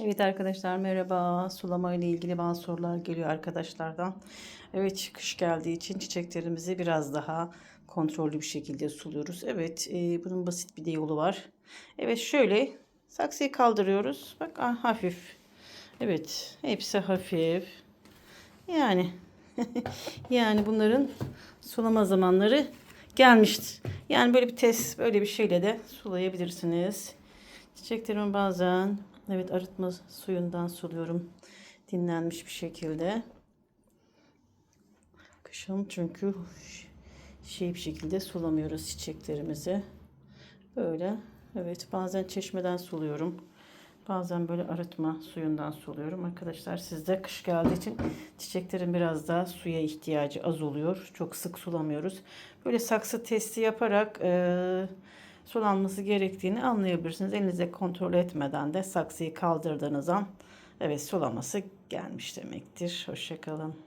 Evet arkadaşlar merhaba. Sulama ile ilgili bazı sorular geliyor arkadaşlardan. Evet kış geldiği için çiçeklerimizi biraz daha kontrollü bir şekilde suluyoruz. Evet e, bunun basit bir de yolu var. Evet şöyle saksıyı kaldırıyoruz. Bak ah, hafif. Evet hepsi hafif. Yani yani bunların sulama zamanları gelmiştir. Yani böyle bir test böyle bir şeyle de sulayabilirsiniz. Çiçeklerimi bazen evet arıtma suyundan suluyorum. Dinlenmiş bir şekilde. Kışın çünkü şey bir şekilde sulamıyoruz çiçeklerimizi. Böyle evet bazen çeşmeden suluyorum. Bazen böyle arıtma suyundan suluyorum. Arkadaşlar sizde kış geldiği için çiçeklerin biraz daha suya ihtiyacı az oluyor. Çok sık sulamıyoruz. Böyle saksı testi yaparak e, sulanması gerektiğini anlayabilirsiniz. Elinize kontrol etmeden de saksıyı kaldırdığınız an evet sulaması gelmiş demektir. Hoşçakalın.